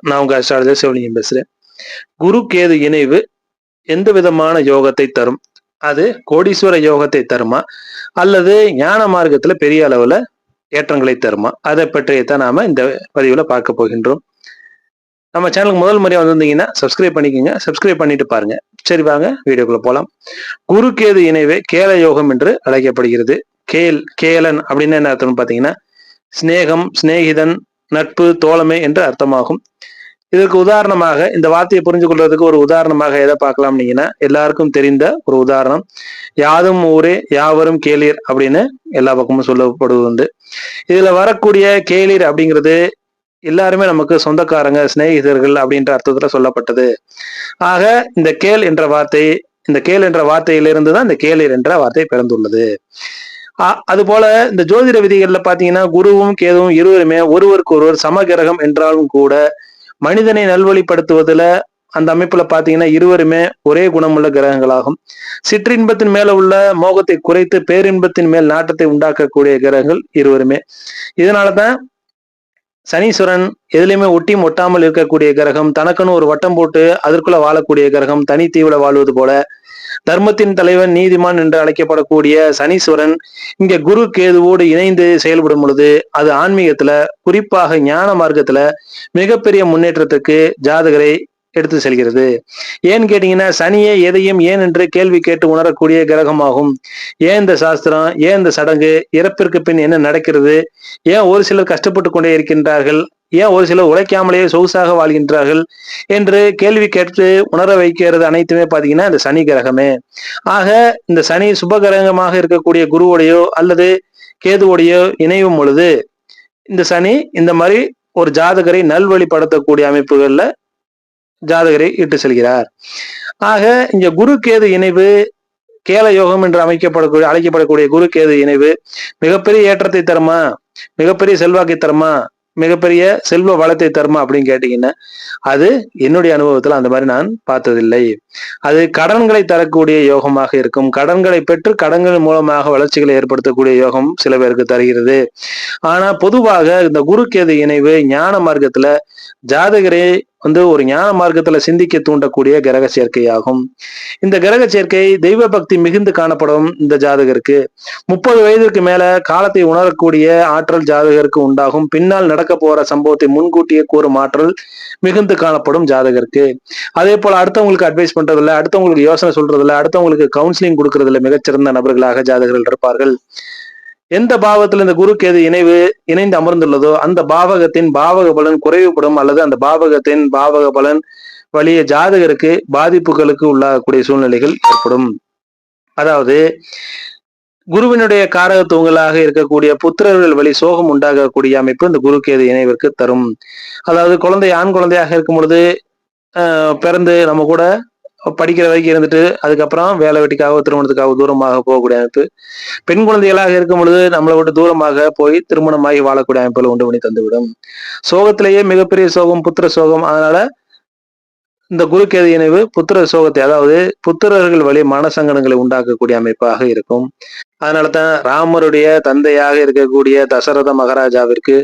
நான் உங்க அஸ்ட்ராலஜர் சிவலிங்கம் பேசுறேன். குரு கேது இணைவு எந்த விதமான யோகத்தை தரும்? அது கோடீஸ்வர யோகத்தை தருமா? அல்லது ஞான மார்க்கத்துல பெரிய அளவுல ஏற்றங்களை தருமா? அதை பற்றியத்தான் நாம இந்த பதிவுல பார்க்க போகின்றோம். நம்ம சேனலுக்கு முதல் முறையா வந்திருந்தீங்கன்னா சப்ஸ்கிரைப் பண்ணிக்கோங்க. சப்ஸ்கிரைப் பண்ணிட்டு பாருங்க. சரி வாங்க வீடியோக்குள்ள போலாம். குரு கேது இணைவே கேல யோகம் என்று அழைக்கப்படுகிறது. கேல் கேலன் அப்படின்னு என்ன அர்த்தம்னு பாத்தீங்கன்னா சிநேகம் சிநேகிதன் நட்பு தோழமை என்று அர்த்தமாகும். இதற்கு உதாரணமாக இந்த வார்த்தையை புரிஞ்சு கொள்றதுக்கு ஒரு உதாரணமாக எதை பார்க்கலாம்னீங்கன்னா எல்லாருக்கும் தெரிந்த ஒரு உதாரணம். யாதும் ஊரே யாவரும் கேளீர் அப்படின்னு எல்லா பக்கமும் சொல்லப்படுவது. உண்டு இதுல வரக்கூடிய கேளீர் அப்படிங்கிறது எல்லாருமே நமக்கு சொந்தக்காரங்க சிநேகிதர்கள் அப்படின்ற அர்த்தத்துல சொல்லப்பட்டது. ஆக இந்த கேள் என்ற வார்த்தை இந்த கேள் என்ற வார்த்தையிலிருந்து தான் இந்த கேளீர் என்ற வார்த்தை பிறந்துள்ளது. அது போல இந்த ஜோதிட விதிகள்ல பாத்தீங்கன்னா குருவும் கேதுவும் இருவருமே ஒருவருக்கு ஒருவர் சமகிரகம் என்றாலும் கூட மனிதனை நல்வழிப்படுத்துவதுல அந்த அமைப்புல பாத்தீங்கன்னா இருவருமே ஒரே குணமுள்ள கிரகங்களாகும். சிற்றின்பத்தின் மேல உள்ள மோகத்தை குறைத்து பேரின்பத்தின் மேல் நாட்டத்தை உண்டாக்கக்கூடிய கிரகங்கள் இருவருமே. இதனாலதான் சனீஸ்வரன் எதுலையுமே ஒட்டியும் ஒட்டாமல் இருக்கக்கூடிய கிரகம் தனக்குன்னு ஒரு வட்டம் போட்டு அதற்குள்ள வாழக்கூடிய கிரகம் தனி தீவுல வாழ்வது போல தர்மத்தின் தலைவன் நீதிமான் என்று அழைக்கப்படக்கூடிய சனீஸ்வரன் இங்க குரு கேதுவோடு இணைந்து செயல்படும் பொழுது அது ஆன்மீகத்துல குறிப்பாக ஞான மார்க்கத்துல மிகப்பெரிய முன்னேற்றத்துக்கு ஜாதகரை எடுத்து செல்கிறது. ஏன்னு கேட்டீங்கன்னா சனியே எதையும் ஏன் என்று கேள்வி கேட்டு உணரக்கூடிய கிரகமாகும். ஏன் இந்த சாஸ்திரம் ஏன் இந்த சடங்கு இறப்பிற்கு பின் என்ன நடக்கிறது? ஏன் ஒரு சிலர் கஷ்டப்பட்டு கொண்டே இருக்கின்றார்கள்? ஏன் ஒரு சிலர் உழைக்காமலேயே சொகுசாக வாழ்கின்றார்கள்? என்று கேள்வி கேட்டு உணர வைக்கிறது அனைத்துமே பாத்தீங்கன்னா இந்த சனி கிரகமே. ஆக இந்த சனி சுப கிரகமாக இருக்கக்கூடிய குருவோடையோ அல்லது கேதுவோடையோ இணையும் பொழுது இந்த சனி இந்த மாதிரி ஒரு ஜாதகரை நல்வழிப்படுத்தக்கூடிய அமைப்புகள்ல ஜாதகரை இட்டு செல்கிறார். ஆக இங்க குரு கேது இணைவு கேல யோகம் என்று அமைக்கப்படக்கூடிய அழைக்கப்படக்கூடிய குரு கேது இணைவு மிகப்பெரிய ஏற்றத்தை தருமா? மிகப்பெரிய செல்வாக்கை தருமா? மிகப்பெரிய செல்வ வளத்தை தருமா அப்படின்னு கேட்டீங்கன்னா அது என்னுடைய அனுபவத்துல அந்த மாதிரி நான் பார்த்ததில்லை. அது கடன்களை தரக்கூடிய யோகமாக இருக்கும். கடன்களை பெற்று கடன்கள் மூலமாக வளர்ச்சிகளை ஏற்படுத்தக்கூடிய யோகம் சில பேருக்கு தருகிறது. ஆனா பொதுவாக இந்த குரு கேது இணைவு ஞான மார்க்கத்துல ஜாதகரை வந்து ஒரு ஞான மார்க்கத்துல சிந்திக்க தூண்டக்கூடிய கிரக சேர்க்கையாகும். இந்த கிரக சேர்க்கை தெய்வ பக்தி மிகுந்து காணப்படும் இந்த ஜாதகருக்கு. முப்பது வயதிற்கு மேல காலத்தை உணரக்கூடிய ஆற்றல் ஜாதகருக்கு உண்டாகும். பின்னால் நடக்க போற சம்பவத்தை முன்கூட்டியே கூறும் ஆற்றல் மிகுந்து காணப்படும் ஜாதகருக்கு. அதே போல அடுத்தவங்களுக்கு அட்வைஸ் பண்றதில்ல அடுத்தவங்களுக்கு யோசனை சொல்றதில்ல அடுத்தவங்களுக்கு கவுன்சிலிங் கொடுக்கறதுல மிகச்சிறந்த நபர்களாக ஜாதகர்கள் இருப்பார்கள். எந்த பாவத்துல இந்த குருக்கு எது இணைவு இணைந்து அமர்ந்துள்ளதோ அந்த பாவகத்தின் பாவக பலன் குறைவுபடும் அல்லது அந்த பாவகத்தின் பாவக பலன் வழிய ஜாதகருக்கு பாதிப்புகளுக்கு உள்ளாகக்கூடிய சூழ்நிலைகள் ஏற்படும். அதாவது குருவினுடைய காரகத்துவங்களாக இருக்கக்கூடிய புத்திரர்கள் வழி சோகம் உண்டாகக்கூடிய அமைப்பு இந்த குரு கேது இணைவிற்கு தரும். அதாவது குழந்தை ஆண் குழந்தையாக இருக்கும் பொழுது பிறந்து நம்ம கூட படிக்கிற வரைக்கும் இருந்துட்டு அதுக்கப்புறம் வேலை வெட்டிக்காக திருமணத்துக்காக தூரமாக போகக்கூடிய அமைப்பு. பெண் குழந்தைகளாக இருக்கும் பொழுது நம்மளை விட்டு தூரமாக போய் திருமணமாகி வாழக்கூடிய அமைப்புகள் உண்டு பண்ணி தந்துவிடும். சோகத்திலேயே மிகப்பெரிய சோகம் புத்திர சோகம். அதனால இந்த குருக்கேது இணைவு புத்திர சோகத்தை அதாவது புத்திரர்கள் வழி மனசங்கடங்களை உண்டாக்கக்கூடிய அமைப்பாக இருக்கும். அதனால தான் ராமருடைய தந்தையாக இருக்கக்கூடிய தசரத மகாராஜாவிற்கு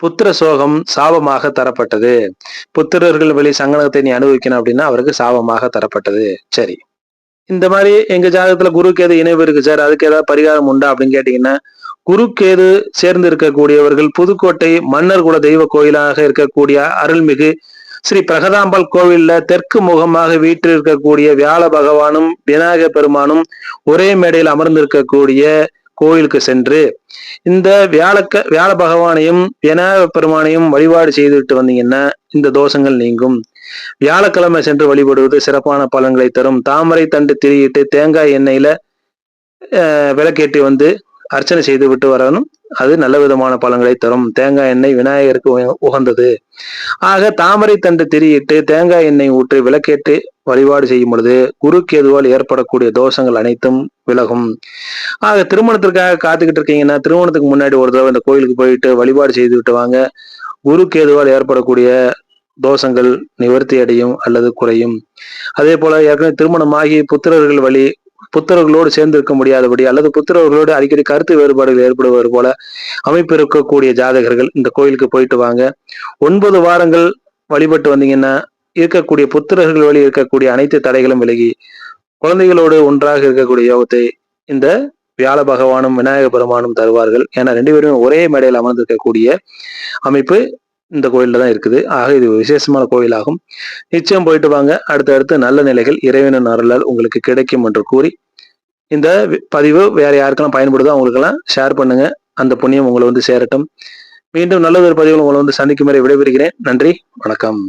புத்திர சோகம் சாபமாக தரப்பட்டது. புத்திரர்கள் வழி சங்கடத்தை நீ அனுபவிக்கணும் அப்படின்னா அவருக்கு சாபமாக தரப்பட்டது. சரி. இந்த மாதிரி எங்க ஜாதகத்துல குரு கேது இணைவு இருக்கு சார். அதுக்கு ஏதாவது பரிகாரம் உண்டா அப்படின்னு கேட்டீங்கன்னா குருக்கேது சேர்ந்து இருக்கக்கூடியவர்கள் புதுக்கோட்டை மன்னர் குல தெய்வ கோயிலாக இருக்கக்கூடிய அருள்மிகு ஸ்ரீ பிரகதாம்பாள் கோவில்ல தெற்கு முகமாக வீட்டில் இருக்கக்கூடிய வியாழ பகவானும் விநாயக பெருமானும் ஒரே மேடையில் அமர்ந்திருக்கக்கூடிய கோயிலுக்கு சென்று இந்த வியாழக்க வியாழ பகவானையும் வின பெருமானையும் வழிபாடு செய்துவிட்டு வந்தீங்கன்னா இந்த தோஷங்கள் நீங்கும். வியாழக்கிழமை சென்று வழிபடுவது சிறப்பான பலன்களை தரும். தாமரை தண்டு திரியிட்டு தேங்காய் எண்ணெயில அஹ், விளக்கேற்றி வந்து அர்ச்சனை செய்து விட்டு வரணும். அது நல்ல விதமான பலன்களை தரும். தேங்காய் எண்ணெய் விநாயகருக்கு உக- உகந்தது. ஆக தாமரை தண்டு திரியிட்டு தேங்காய் எண்ணெய் ஊற்றி விளக்கேற்றி வழிபாடு செய்யும் பொழுது குரு எதுவால் ஏற்படக்கூடிய தோஷங்கள் அனைத்தும் விலகும். ஆக திருமணத்திற்காக காத்துக்கிட்டு இருக்கீங்கன்னா திருமணத்துக்கு முன்னாடி ஒரு தடவை இந்த கோயிலுக்கு போயிட்டு வழிபாடு செய்து விட்டு வாங்க. குரு எதுவால் ஏற்படக்கூடிய தோஷங்கள் நிவர்த்தி அடையும் அல்லது குறையும். அதே போல ஏற்கனவே திருமணமாகி புத்திரர்கள் வழி புத்தர்களோடு சேர்ந்து இருக்க முடியாதபடி அல்லது புத்தர்களோடு அடிக்கடி கருத்து வேறுபாடுகள் ஏற்படுவது போல அமைப்பு இருக்கக்கூடிய ஜாதகர்கள் இந்த கோயிலுக்கு போயிட்டு வாங்க. ஒன்பது வாரங்கள் வழிபட்டு வந்தீங்கன்னா இருக்கக்கூடிய புத்திரர்கள் வழி இருக்கக்கூடிய அனைத்து தடைகளும் விலகி குழந்தைகளோடு ஒன்றாக இருக்கக்கூடிய யோகத்தை இந்த வியாழ பகவானும் விநாயக பெருமானும் தருவார்கள். ஏன்னா ரெண்டு பேரும் ஒரே மேடையில் அமர்ந்திருக்கக்கூடிய அமைப்பு. இந்த கோயிலில் தான் இருக்குது. ஆக இது விசேஷமான கோயிலாகும். நிச்சயம் போயிட்டு வாங்க. அடுத்தடுத்து நல்ல நிலைகள் இறைவனின் அருளால் உங்களுக்கு கிடைக்கும் என்று கூறி இந்த பதிவு வேற யாருக்கெல்லாம் பயன்படுதோ அவங்களுக்கெல்லாம் ஷேர் பண்ணுங்க. அந்த புண்ணியம் உங்களை வந்து சேரட்டும். மீண்டும் நல்லதொரு பதிவில் உங்களை வந்து சந்திக்கும் வரை விடைபெறுகிறேன். நன்றி. வணக்கம்.